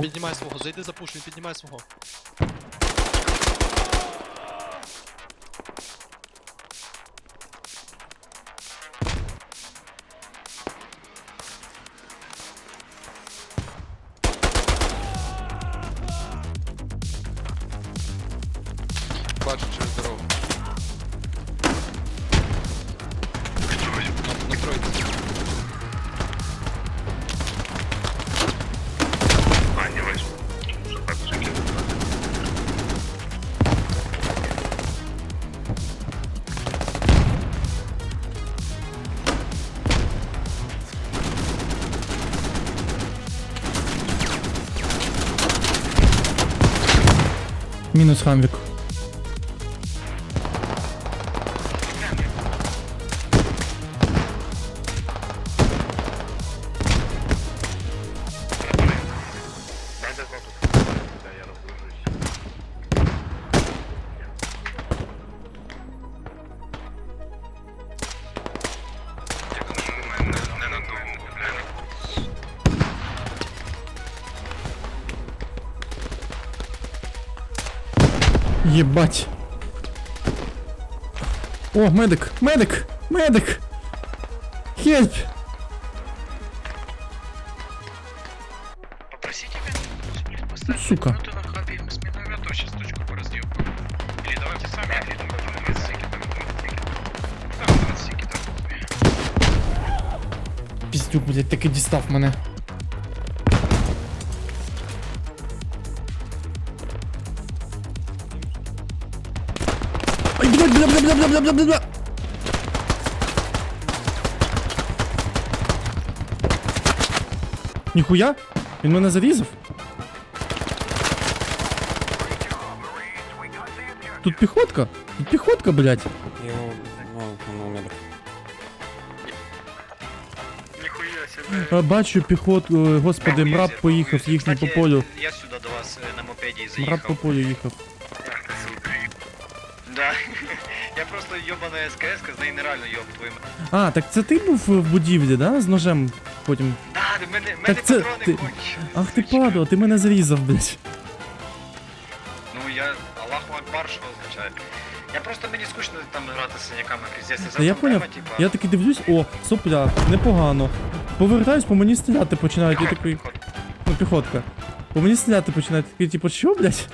Піднімай свого, зайди за пуш, піднімай свого. Бачу через дорогу. Мінус хамвік. Єбать. О, медик! Медик! Медик! Хельп! Попросите меня поставить Сука. минуту на хабе, мы с минометом сейчас точку по разъебу. Или давайте сами отъедем, потом на стике там, на стике. Там, на стике там. Піздюк, блядь, таки дістав мене. Бля, бля, бля. Ніхуя? Він мене зарізав? Тут піхотка? Тут піхотка, блядь. Його, ну, ну, медик. Нихуя себе. А, Бачу піхотку, е, господи, мраб поїхав їхній по полю. Я сюди до вас е, на мопеді Мраб по заїхав. полю їхав. Да. Я просто йобана СКС, з неї нереально йоб твоїм. А, так це ти був в будівлі, да? З ножем потім. Да, в мене, в Так мене це патрони ти- кончились. Ах ти падла, ти мене зарізав, блядь. Ну я Аллаху Акбар, що означає. Я просто мені скучно там грати з синяками, піздець. Та я поняв, типа, я такий дивлюсь, о, сопля, непогано. Повертаюсь, по мені стріляти починають, я такий, ну піхотка. По мені стріляти починають, такий, типу, що, блядь?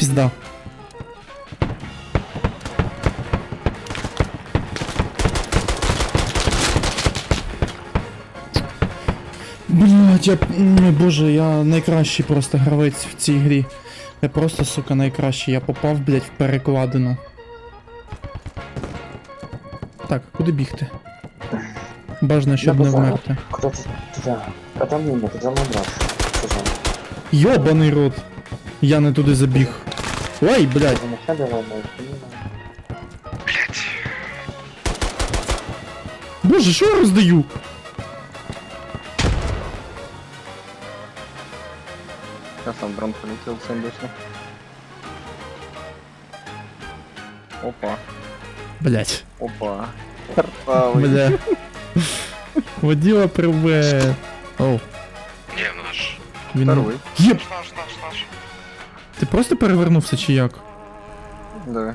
Пізда. Блять, я. Боже, я найкращий просто гравець в цій грі. Я просто, сука, найкращий. Я попав, блять, в перекладину. Так, куди бігти? Бажано, щоб не вмерти. А там. Сказал. Йобаний рот. Я не туди забіг. Ой, блядь. Блядь. Боже, еще я раздаю? Сейчас он дрон полетел сэндвичный. Опа. Блять. Опа. Ржавый. Бля. Водила прибе. Оу. Не, наш. Второй. Еб. Наш, наш, наш. Ти просто перевернувся чи як? Да.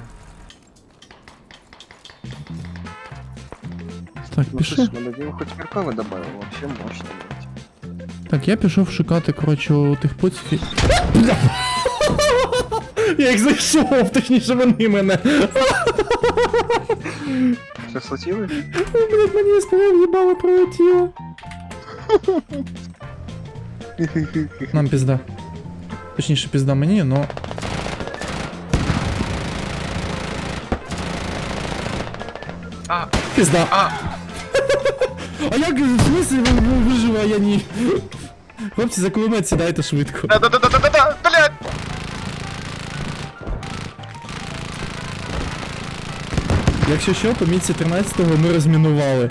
Так, Ну пішов. слушай, надо хоть Меркова добавил, вообще мощно, блядь. Так, я пішов шукати, коротше, у тих поціків. Бля! Я їх знайшов, точніше вони мене. Что случилось? Блять, мені сказав, їбало прилетіло. Нам пізда. Точніше, пізда мені, но. А. Пізда. А. А як в смысле ви, ви виживе, а я ні? Хлопці, за кулемет сідайте швидко. Да-да-да-да-да-да, блядь! Якщо що, по місці 13-го ми розмінували.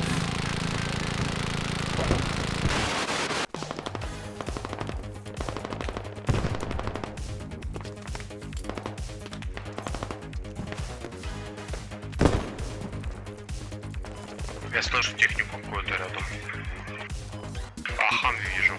Я слышу технику какую-то рядом. А, вижу.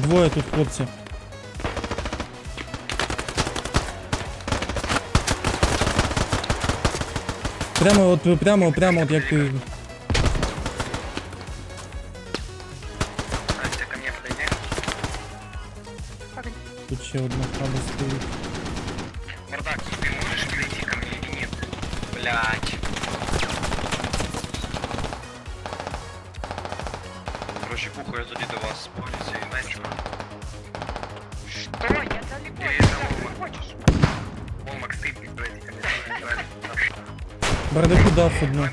Двоє тут, хлопці. Прямо от, прямо, прямо от як ти. Настя, ко мне подойди. Тут ще одна хаба стоїть. Бардак, ты можешь подойти ко мне или нет? Блять. Дав одну.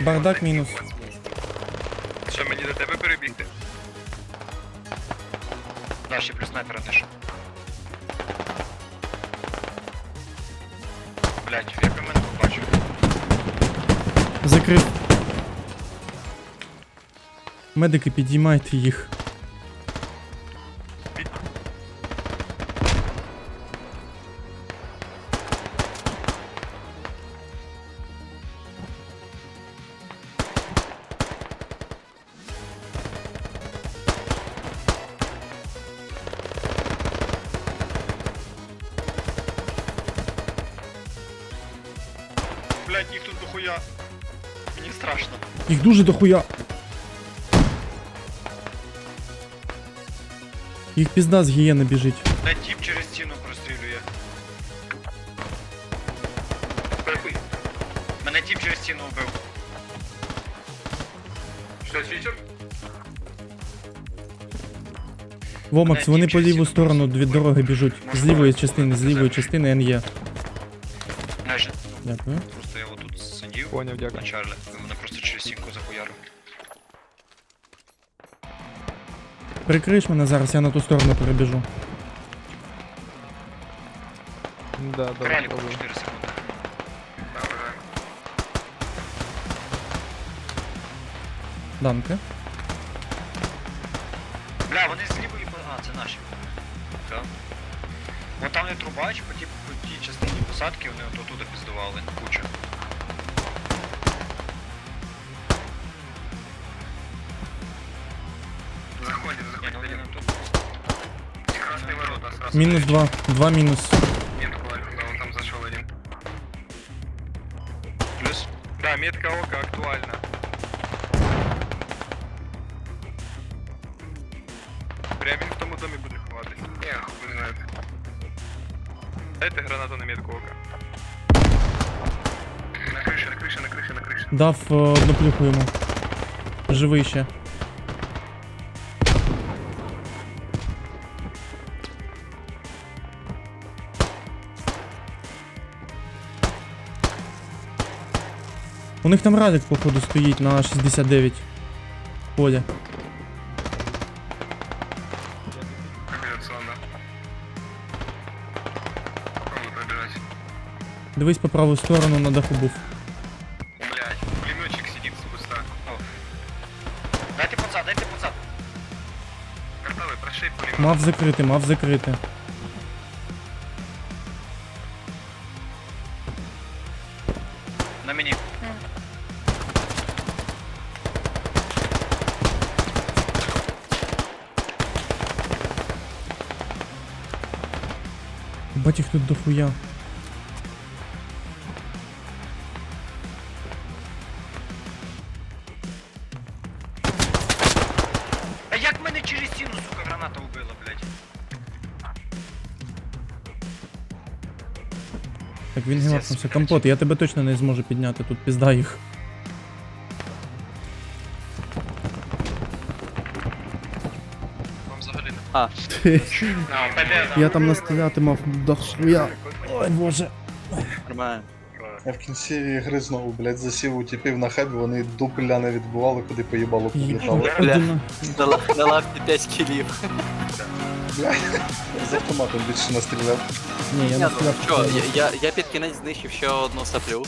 Бардак мінус. Що, мені до тебе перебігти? Да, ще плюс снайпера теж. Блять, я мене побачив. Закрив. Медики, підіймайте їх. Блять, їх тут дохуя. Мені страшно. Їх дуже дохуя. Їх пізда з гієни біжить. Блять, тіп через стіну прострілює. Мене тіп через стіну вбив. Що, свічер? Вомакс, вони по ліву сторону від дороги біжуть. З лівої частини, з лівої частини НЄ. Дякую. Поняв, дякую. Чарлі. Мене просто через стінку захуярив. Прикриш мене зараз, я на ту сторону перебіжу. Да, да, Краліку добре. 4 секунди. Данке. Бля, вони з лівої... по- А, це наші. Так. Вон там не трубач, по тій, по тій частині посадки вони от оттуда піздували. Куча. ворота сразу. Мінус два. Два мінус. Метку ловил, да, он там зашел один. Плюс. Да, метка ока актуальна. Прям він в тому домі буде ховатись. Ні, хуй знає. Дайте гранату на метку ока. На крыше, на крыше, на крыше, на крыше. Дав е, одну плюху йому. Живий ще. У них там радик, походу, стоїть на 69. Поля. Дивись по праву сторону на даху був. Блять, пулеметчик сидит с куста. Дайте пацан, дайте пацан. Картавый, прошей пулемет. Мав закрити, мав закрити. На мені. Бать їх тут дохуя. А як мене через стіну, сука, граната вбила, блядь? Так він гевакнувся. Компот, я тебе точно не зможу підняти, тут пізда їх. Вам взагалі не А, Я там настріляти мав дохуя. Ой боже. нормально. Я в кінці гри знову, блядь, засів у типів на хабі, вони дупля не відбували, куди поїбало підлітали. Бля. На, ла- на лавці 5 кілів. З автоматом більше настріляв. Ні, я Ні, не ну стріляв. що, я, я, я під кінець знищив ще одну саплю.